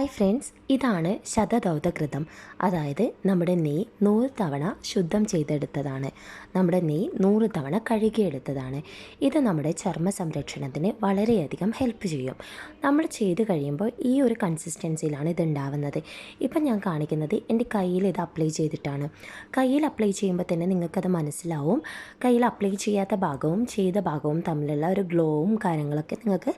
Hi friends ഇതാണ് ശതദൗതകൃതം. അതായത് നമ്മുടെ നെയ് നൂറ് തവണ ശുദ്ധം ചെയ്തെടുത്തതാണ്. നമ്മുടെ നെയ് നൂറ് തവണ കഴുകിയെടുത്തതാണ്. ഇത് നമ്മുടെ ചർമ്മ സംരക്ഷണത്തിന് വളരെയധികം ഹെൽപ്പ് ചെയ്യും. നമ്മൾ ചെയ്ത് കഴിയുമ്പോൾ ഈ ഒരു കൺസിസ്റ്റൻസിയിലാണ് ഇത് ഉണ്ടാവുന്നത്. ഇപ്പം ഞാൻ കാണിക്കുന്നത് എന്റെ കയ്യിൽ ഇത് അപ്ലൈ ചെയ്തിട്ടാണ്. കയ്യിൽ അപ്ലൈ ചെയ്യുമ്പോൾ തന്നെ നിങ്ങൾക്കത് മനസ്സിലാവും. കയ്യിൽ അപ്ലൈ ചെയ്യാത്ത ഭാഗവും ചെയ്ത ഭാഗവും തമ്മിലുള്ള ഒരു ഗ്ലോവും കാര്യങ്ങളൊക്കെ നിങ്ങൾക്ക്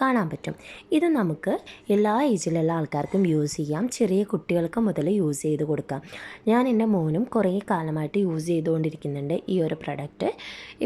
കാണാൻ പറ്റും. ഇത് നമുക്ക് എല്ലാ ഏജിലുള്ള ആൾക്കാർക്കും യൂസ് ചെയ്യാം. ചെറിയ കുട്ടികൾക്ക് മുതൽ യൂസ് ചെയ്ത് കൊടുക്കാം. ഞാൻ എന്റെ മോനും കുറേ കാലമായിട്ട് യൂസ് ചെയ്തുകൊണ്ടിരിക്കുന്നുണ്ട് ഈ ഒരു പ്രൊഡക്റ്റ്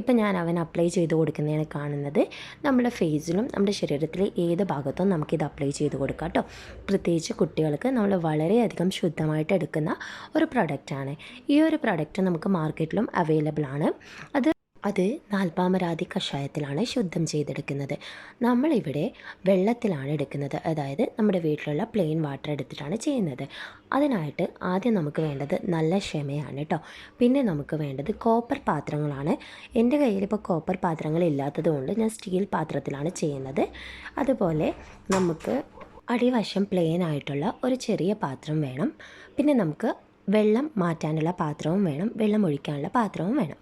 ഇപ്പം ഞാൻ അവൻ അപ്ലൈ ചെയ്ത് കൊടുക്കുന്നതാണ് കാണുന്നത്. നമ്മുടെ ഫേസിലും നമ്മുടെ ശരീരത്തിലെ ഏത് ഭാഗത്തും നമുക്കിത് അപ്ലൈ ചെയ്ത് കൊടുക്കാം കേട്ടോ. പ്രത്യേകിച്ച് കുട്ടികൾക്ക് നമ്മൾ വളരെയധികം ശുദ്ധമായിട്ട് എടുക്കുന്ന ഒരു പ്രൊഡക്റ്റാണ് ഈ ഒരു പ്രൊഡക്റ്റ് നമുക്ക് മാർക്കറ്റിലും അവൈലബിൾ ആണ്. അത് അത് നാൽപ്പാമരാതി കഷായത്തിലാണ് ശുദ്ധം ചെയ്തെടുക്കുന്നത്. നമ്മളിവിടെ വെള്ളത്തിലാണ് എടുക്കുന്നത്. അതായത് നമ്മുടെ വീട്ടിലുള്ള പ്ലെയിൻ വാട്ടർ എടുത്തിട്ടാണ് ചെയ്യുന്നത്. അതിനായിട്ട് ആദ്യം നമുക്ക് വേണ്ടത് നല്ല ക്ഷമയാണ് കേട്ടോ പിന്നെ നമുക്ക് വേണ്ടത് കോപ്പർ പാത്രങ്ങളാണ്. എന്റെ കയ്യിൽ ഇപ്പോൾ കോപ്പർ പാത്രങ്ങൾ ഇല്ലാത്തത് കൊണ്ട് ഞാൻ സ്റ്റീൽ പാത്രത്തിലാണ് ചെയ്യുന്നത്. അതുപോലെ നമുക്ക് അടിവശം പ്ലെയിൻ ആയിട്ടുള്ള ഒരു ചെറിയ പാത്രം വേണം. പിന്നെ നമുക്ക് വെള്ളം മാറ്റാനുള്ള പാത്രവും വേണം വെള്ളം ഒഴിക്കാനുള്ള പാത്രവും വേണം.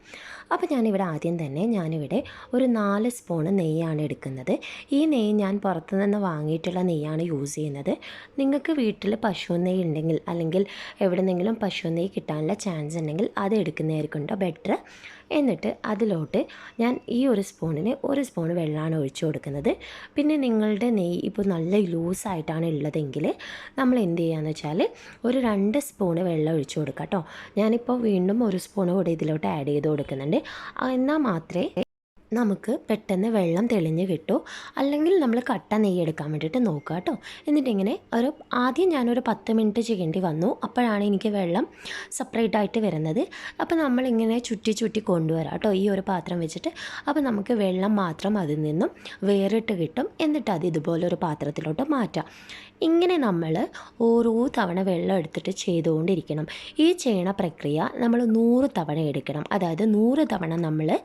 അപ്പോൾ ഞാനിവിടെ ആദ്യം തന്നെ ഞാനിവിടെ ഒരു നാല് സ്പൂണ് നെയ്യാണ് എടുക്കുന്നത്. ഈ നെയ്യ് ഞാൻ പുറത്തു നിന്ന് വാങ്ങിയിട്ടുള്ള നെയ്യാണ് യൂസ് ചെയ്യുന്നത്. നിങ്ങൾക്ക് വീട്ടിൽ പശു നെയ്യ് ഉണ്ടെങ്കിൽ അല്ലെങ്കിൽ എവിടെ നിന്നെങ്കിലും പശു നെയ്യ് കിട്ടാനുള്ള ചാൻസ് ഉണ്ടെങ്കിൽ അത് എടുക്കുന്നതായിരിക്കും കേട്ടോ ബെറ്റർ എന്നിട്ട് അതിലോട്ട് ഞാൻ ഈ ഒരു സ്പൂണിന് ഒരു സ്പൂൺ വെള്ളമാണ് ഒഴിച്ചു കൊടുക്കുന്നത്. പിന്നെ നിങ്ങളുടെ നെയ്യ് ഇപ്പോൾ നല്ല ലൂസായിട്ടാണ് ഉള്ളതെങ്കിൽ നമ്മൾ എന്ത് ചെയ്യുകയെന്ന് വെച്ചാൽ ഒരു രണ്ട് സ്പൂണ് വെള്ളം ഒഴിച്ചു കൊടുക്കാം കേട്ടോ. ഞാനിപ്പോൾ വീണ്ടും ഒരു സ്പൂൺ കൂടെ ഇതിലോട്ട് ആഡ് ചെയ്ത് കൊടുക്കുന്നുണ്ട്. എന്നാൽ മാത്രമേ നമുക്ക് പെട്ടെന്ന് വെള്ളം തെളിഞ്ഞ് കിട്ടും? അല്ലെങ്കിൽ നമ്മൾ കട്ട നെയ്യ് എടുക്കാൻ വേണ്ടിയിട്ട് നോക്കുക കേട്ടോ. എന്നിട്ടിങ്ങനെ ഒരു ആദ്യം ഞാനൊരു പത്ത് മിനിറ്റ് ചെയ്യേണ്ടി വന്നു. അപ്പോഴാണ് എനിക്ക് വെള്ളം സെപ്പറേറ്റ് ആയിട്ട് വരുന്നത്. അപ്പോൾ നമ്മളിങ്ങനെ ചുറ്റി ചുറ്റി കൊണ്ടുവരാം കേട്ടോ. ഈ ഒരു പാത്രം വെച്ചിട്ട്. അപ്പോൾ നമുക്ക് വെള്ളം മാത്രം അതിൽ നിന്നും വേറിട്ട് കിട്ടും. എന്നിട്ട് അത് ഇതുപോലെ ഒരു പാത്രത്തിലോട്ട് മാറ്റാം. ഇങ്ങനെ നമ്മൾ ഓരോ തവണ വെള്ളം എടുത്തിട്ട് ചെയ്തുകൊണ്ടിരിക്കണം. ഈ ചെയ്യണ പ്രക്രിയ നമ്മൾ നൂറ് തവണ എടുക്കണം. അതായത് നൂറ് തവണ നമ്മൾ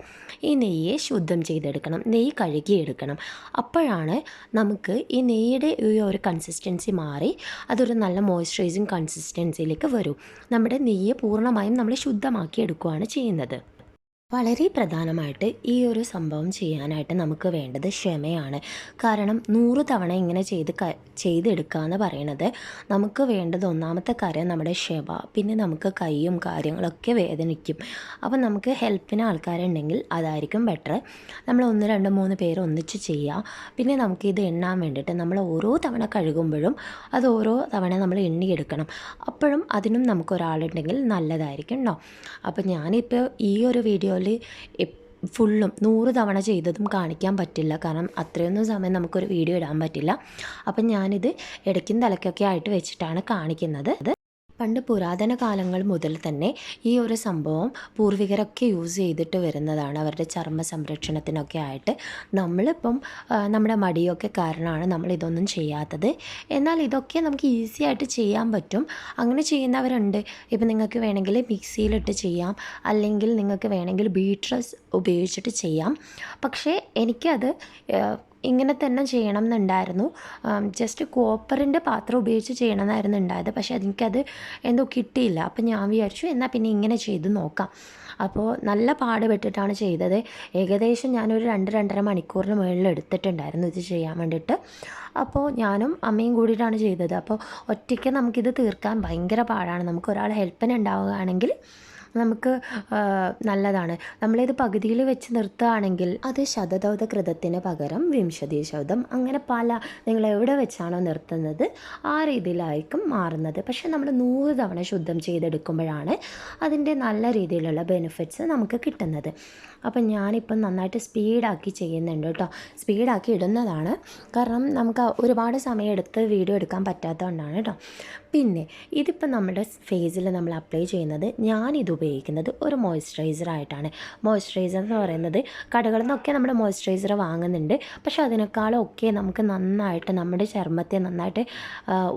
ഈ നെയ്യെ ശുദ്ധം ചെയ്തെടുക്കണം നെയ്യ് കഴുകിയെടുക്കണം. അപ്പോഴാണ് നമുക്ക് ഈ നെയ്യുടെ ഈ ഒരു കൺസിസ്റ്റൻസി മാറി അതൊരു നല്ല മോയ്സ്ചറൈസിങ് കൺസിസ്റ്റൻസിയിലേക്ക് വരും. നമ്മുടെ നെയ്യ് പൂർണമായും നമ്മൾ ശുദ്ധമാക്കി എടുക്കുകയാണ് ചെയ്യുന്നത്. വളരെ പ്രധാനമായിട്ട് ഈ ഒരു സംഭവം ചെയ്യാനായിട്ട് നമുക്ക് വേണ്ടത് ക്ഷമയാണ്. കാരണം നൂറ് തവണ ഇങ്ങനെ ചെയ്ത് ക ചെയ്തെടുക്കുക എന്ന് പറയണത് നമുക്ക് വേണ്ടത് ഒന്നാമത്തെ കാര്യം നമ്മുടെ ക്ഷമ പിന്നെ നമുക്ക് കൈയും കാര്യങ്ങളൊക്കെ വേദനിക്കും. അപ്പം നമുക്ക് ഹെൽപ്പിന് ആൾക്കാരുണ്ടെങ്കിൽ അതായിരിക്കും ബെറ്റർ നമ്മൾ ഒന്ന് രണ്ട് മൂന്ന് പേര് ഒന്നിച്ച് ചെയ്യുക പിന്നെ നമുക്ക് ഇത് എണ്ണാൻ വേണ്ടിയിട്ട് നമ്മൾ ഓരോ തവണ കഴുകുമ്പോഴും അത് ഓരോ തവണ നമ്മൾ എണ്ണിയെടുക്കണം. അപ്പോഴും അതിനും നമുക്ക് ഒരാളുണ്ടെങ്കിൽ നല്ലതായിരിക്കും കേട്ടോ അപ്പോൾ ഞാനിപ്പോൾ ഈ ഒരു വീഡിയോയിൽ ഫുള്ളും നൂറ് തവണ ചെയ്തതും കാണിക്കാൻ പറ്റില്ല. കാരണം അത്രയൊന്നും സമയം നമുക്കൊരു വീഡിയോ ഇടാൻ പറ്റില്ല. അപ്പം ഞാനിത് ഇടയ്ക്കും തലയ്ക്കൊക്കെ ആയിട്ട് വെച്ചിട്ടാണ് കാണിക്കുന്നത്. പണ്ട് പുരാതന കാലങ്ങൾ മുതൽ തന്നെ ഈ ഒരു സംഭവം പൂർവികരൊക്കെ യൂസ് ചെയ്തിട്ട് വരുന്നതാണ്. അവരുടെ ചർമ്മ സംരക്ഷണത്തിനൊക്കെ ആയിട്ട് നമ്മളിപ്പം നമ്മുടെ മടിയൊക്കെ കാരണമാണ് നമ്മൾ ഇതൊന്നും ചെയ്യാത്തത്. എന്നാൽ ഇതൊക്കെ നമുക്ക് ഈസി ആയിട്ട് ചെയ്യാൻ പറ്റും. അങ്ങനെ ചെയ്യുന്നവരുണ്ട്. ഇപ്പം നിങ്ങൾക്ക് വേണമെങ്കിൽ മിക്സിയിലിട്ട് ചെയ്യാം. അല്ലെങ്കിൽ നിങ്ങൾക്ക് വേണമെങ്കിൽ ബീട്രസ് ഉപയോഗിച്ചിട്ട് ചെയ്യാം. പക്ഷേ എനിക്കത് ഇങ്ങനെ തന്നെ ചെയ്യണം എന്നുണ്ടായിരുന്നു ജസ്റ്റ് കോപ്പറിന്റെ പാത്രം ഉപയോഗിച്ച് ചെയ്യണമെന്നായിരുന്നു ഉണ്ടായത്. പക്ഷേ എനിക്കത് എന്തോ കിട്ടിയില്ല. അപ്പം ഞാൻ വിചാരിച്ചു എന്നാൽ പിന്നെ ഇങ്ങനെ ചെയ്ത് നോക്കാം. അപ്പോൾ നല്ല പാടുപെട്ടിട്ടാണ് ചെയ്തത്. ഏകദേശം ഞാനൊരു രണ്ട് രണ്ടര മണിക്കൂറിന് മുകളിൽ എടുത്തിട്ടുണ്ടായിരുന്നു ഇത് ചെയ്യാൻ വേണ്ടിയിട്ട്. അപ്പോൾ ഞാനും അമ്മയും കൂടിയിട്ടാണ് ചെയ്തത്. അപ്പോൾ ഒറ്റയ്ക്ക് നമുക്കിത് തീർക്കാൻ ഭയങ്കര പാടാണ്. നമുക്ക് ഒരാൾ ഹെൽപ്പിന് ഉണ്ടാവുകയാണെങ്കിൽ നമുക്ക് നല്ലതാണ്. നമ്മളിത് പകുതിയിൽ വെച്ച് നിർത്തുകയാണെങ്കിൽ അത് ശതദൗത കൃതത്തിന് പകരം വിംശതി ശതം അങ്ങനെ പല നിങ്ങൾ എവിടെ വെച്ചാണോ നിർത്തുന്നത് ആ രീതിയിലായിരിക്കും മാറുന്നത്. പക്ഷേ നമ്മൾ നൂറ് തവണ ശുദ്ധം ചെയ്തെടുക്കുമ്പോഴാണ് അതിന്റെ നല്ല രീതിയിലുള്ള ബെനിഫിറ്റ്സ് നമുക്ക് കിട്ടുന്നത്. അപ്പം ഞാനിപ്പം നന്നായിട്ട് സ്പീഡാക്കി ചെയ്യുന്നുണ്ട് കേട്ടോ. സ്പീഡാക്കി ഇടുന്നതാണ്. കാരണം നമുക്ക് ഒരുപാട് സമയം എടുത്ത് വീഡിയോ എടുക്കാൻ പറ്റാത്തതുകൊണ്ടാണ് കേട്ടോ. പിന്നെ ഇതിപ്പോൾ നമ്മുടെ ഫേസിൽ നമ്മൾ അപ്ലൈ ചെയ്യുന്നത് ഞാനിത് ഉപയോഗിക്കുന്നത് ഒരു മോയ്സ്ചറൈസർ ആയിട്ടാണ്. മോയ്സ്ചറൈസർ എന്ന് പറയുന്നത് കടകളിൽ നിന്നൊക്കെ നമ്മൾ മോയ്സ്ചറൈസർ വാങ്ങുന്നുണ്ട്. പക്ഷേ അതിനേക്കാളും ഒക്കെ നമുക്ക് നന്നായിട്ട് നമ്മുടെ ചർമ്മത്തെ നന്നായിട്ട്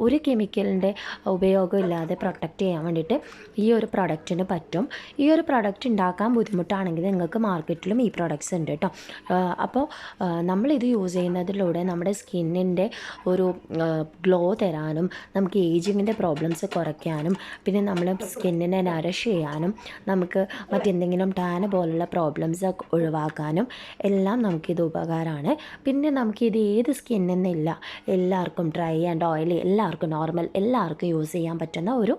ഒരു കെമിക്കലിന്റെ ഉപയോഗം ഇല്ലാതെ പ്രൊട്ടക്റ്റ് ചെയ്യാൻ വേണ്ടിയിട്ട് ഈ ഒരു പ്രൊഡക്റ്റിന് പറ്റും. ഈ ഒരു പ്രൊഡക്റ്റ് ഉണ്ടാക്കാൻ ബുദ്ധിമുട്ടാണെങ്കിൽ നിങ്ങൾക്ക് മാർക്കറ്റിലും ഈ പ്രോഡക്റ്റ്സ് ഉണ്ട് കേട്ടോ അപ്പോൾ നമ്മളിത് യൂസ് ചെയ്യുന്നതിലൂടെ നമ്മുടെ സ്കിന്നിന്റെ ഒരു ഗ്ലോ തരാനും നമുക്ക് ഏജിങ്ങിന്റെ പ്രോബ്ലംസ് കുറയ്ക്കാനും പിന്നെ നമ്മൾ സ്കിന്നിനെ നരഷ് ചെയ്യാനും നമുക്ക് മറ്റെന്തെങ്കിലും ടാന പോലുള്ള പ്രോബ്ലംസ് ഒഴിവാക്കാനും എല്ലാം നമുക്കിത് ഉപകാരമാണ്. പിന്നെ നമുക്കിത് ഏത് സ്കിന്നെന്നില്ല എല്ലാവർക്കും ഡ്രൈ ആൻഡ് ഓയിൽ എല്ലാവർക്കും നോർമൽ എല്ലാവർക്കും യൂസ് ചെയ്യാൻ പറ്റുന്ന ഒരു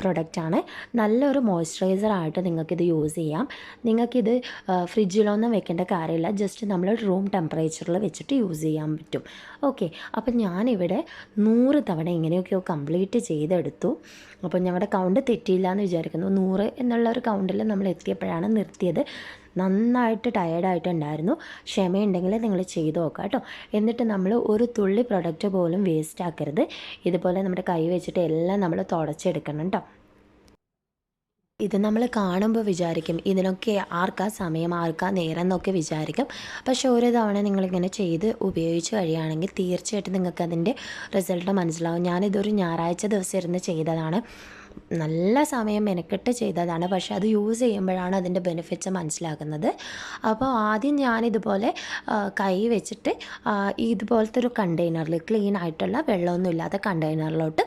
പ്രൊഡക്റ്റാണ് നല്ലൊരു മോയ്സ്ചറൈസറായിട്ട് നിങ്ങൾക്കിത് യൂസ് ചെയ്യാം. നിങ്ങൾക്കിത് ഫ്രിഡ്ജിലൊന്നും വെക്കേണ്ട കാര്യമില്ല. ജസ്റ്റ് നമ്മൾ റൂം ടെമ്പറേച്ചറിൽ വെച്ചിട്ട് യൂസ് ചെയ്യാൻ പറ്റും. ഓക്കെ. അപ്പം ഞാനിവിടെ നൂറ് തവണ ഇങ്ങനെയൊക്കെയോ കംപ്ലീറ്റ് ചെയ്തെടുത്തു. അപ്പോൾ ഞങ്ങളുടെ കൗണ്ട് തെറ്റിയില്ല എന്ന് വിചാരിക്കുന്നു. നൂറ് എന്നുള്ള ഒരു കൗണ്ടിൽ നമ്മൾ എത്തിയപ്പോഴാണ് നിർത്തിയത്. നന്നായിട്ട് ടയേർഡായിട്ടുണ്ടായിരുന്നു. ക്ഷമയുണ്ടെങ്കിൽ നിങ്ങൾ ചെയ്തു നോക്കുക കേട്ടോ. എന്നിട്ട് നമ്മൾ ഒരു തുള്ളി പ്രൊഡക്റ്റ് പോലും വേസ്റ്റ് ആക്കരുത് ഇതുപോലെ നമ്മുടെ കൈ വെച്ചിട്ട് എല്ലാം നമ്മൾ തുടച്ചെടുക്കണം കേട്ടോ. ഇത് നമ്മൾ കാണുമ്പോൾ വിചാരിക്കും ഇതിനൊക്കെ ആർക്കാ സമയം ആർക്കാ നേരം എന്നൊക്കെ വിചാരിക്കും. പക്ഷേ ഒരു തവണ നിങ്ങളിങ്ങനെ ചെയ്ത് ഉപയോഗിച്ച് കഴിയുകയാണെങ്കിൽ തീർച്ചയായിട്ടും നിങ്ങൾക്ക് അതിന്റെ റിസൾട്ട് മനസ്സിലാവും. ഞാനിതൊരു ഞായറാഴ്ച ദിവസം ഇരുന്ന് ചെയ്തതാണ്. നല്ല സമയം മെനക്കെട്ട് ചെയ്തതാണ്. പക്ഷെ അത് യൂസ് ചെയ്യുമ്പോഴാണ് അതിന്റെ ബെനിഫിറ്റ്സ് മനസ്സിലാക്കുന്നത് അപ്പോൾ ആദ്യം ഞാനിതുപോലെ കൈ വെച്ചിട്ട് ഇതുപോലത്തെ ഒരു കണ്ടെയ്നറിൽ ക്ലീൻ ആയിട്ടുള്ള വെള്ളമൊന്നും ഇല്ലാത്ത കണ്ടെയ്നറിലോട്ട്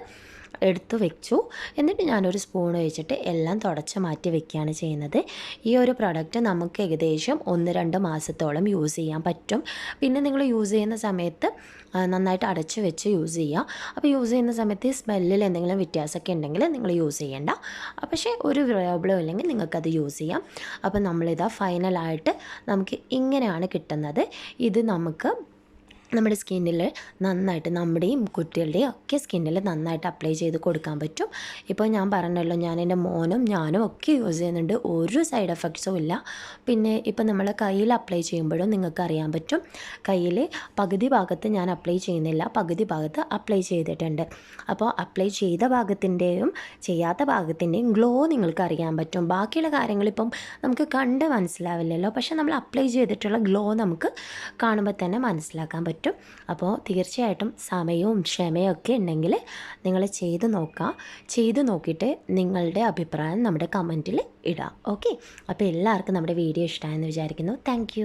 എടുത്തു വെച്ചു. എന്നിട്ട് ഞാനൊരു സ്പൂൺ വെച്ചിട്ട് എല്ലാം തുടച്ച് മാറ്റി വെക്കുകയാണ് ചെയ്യുന്നത്. ഈ ഒരു പ്രൊഡക്റ്റ് നമുക്ക് ഏകദേശം ഒന്ന് രണ്ട് മാസത്തോളം യൂസ് ചെയ്യാൻ പറ്റും. പിന്നെ നിങ്ങൾ യൂസ് ചെയ്യുന്ന സമയത്ത് നന്നായിട്ട് അടച്ച് വെച്ച് യൂസ് ചെയ്യുക. അപ്പോൾ യൂസ് ചെയ്യുന്ന സമയത്ത് സ്മെല്ലിൽ എന്തെങ്കിലും വ്യത്യാസമൊക്കെ ഉണ്ടെങ്കിൽ നിങ്ങൾ യൂസ് ചെയ്യേണ്ട. പക്ഷേ ഒരു പ്രോബ്ലം ഇല്ലെങ്കിൽ നിങ്ങൾക്കത് യൂസ് ചെയ്യാം. അപ്പോൾ നമ്മളിതാ ഫൈനലായിട്ട് നമുക്ക് ഇങ്ങനെയാണ് കിട്ടുന്നത്. ഇത് നമുക്ക് നമ്മുടെ സ്കിന്നിൽ നന്നായിട്ട് നമ്മുടെയും കുട്ടികളുടെയും ഒക്കെ സ്കിന്നിൽ നന്നായിട്ട് അപ്ലൈ ചെയ്ത് കൊടുക്കാൻ പറ്റും. ഇപ്പോൾ ഞാൻ പറഞ്ഞല്ലോ ഞാൻ എന്റെ മോനും ഞാനും ഒക്കെ യൂസ് ചെയ്യുന്നുണ്ട്. ഒരു സൈഡ് എഫക്ട്സും ഇല്ല. പിന്നെ ഇപ്പോൾ നമ്മൾ കയ്യിൽ അപ്ലൈ ചെയ്യുമ്പോഴും നിങ്ങൾക്ക് അറിയാൻ പറ്റും. കയ്യിൽ പകുതി ഭാഗത്ത് ഞാൻ അപ്ലൈ ചെയ്യുന്നില്ല. പകുതി ഭാഗത്ത് അപ്ലൈ ചെയ്തിട്ടുണ്ട്. അപ്പോൾ അപ്ലൈ ചെയ്ത ഭാഗത്തിന്റെയും ചെയ്യാത്ത ഭാഗത്തിന്റെയും ഗ്ലോ നിങ്ങൾക്ക് അറിയാൻ പറ്റും. ബാക്കിയുള്ള കാര്യങ്ങൾ ഇപ്പം നമുക്ക് കണ്ട് മനസ്സിലാവില്ലല്ലോ. പക്ഷേ നമ്മൾ അപ്ലൈ ചെയ്തിട്ടുള്ള ഗ്ലോ നമുക്ക് കാണുമ്പോൾ തന്നെ മനസ്സിലാക്കാൻ പറ്റും. പറ്റും. അപ്പോൾ തീർച്ചയായിട്ടും സമയവും ക്ഷമയും ഒക്കെ ഉണ്ടെങ്കിൽ നിങ്ങൾ ചെയ്ത് നോക്കുക. ചെയ്ത് നോക്കിയിട്ട് നിങ്ങളുടെ അഭിപ്രായം നമ്മുടെ കമന്റിൽ ഇടാം ഓക്കെ അപ്പോൾ എല്ലാവർക്കും നമ്മുടെ വീഡിയോ ഇഷ്ടമായെന്ന് വിചാരിക്കുന്നു. താങ്ക്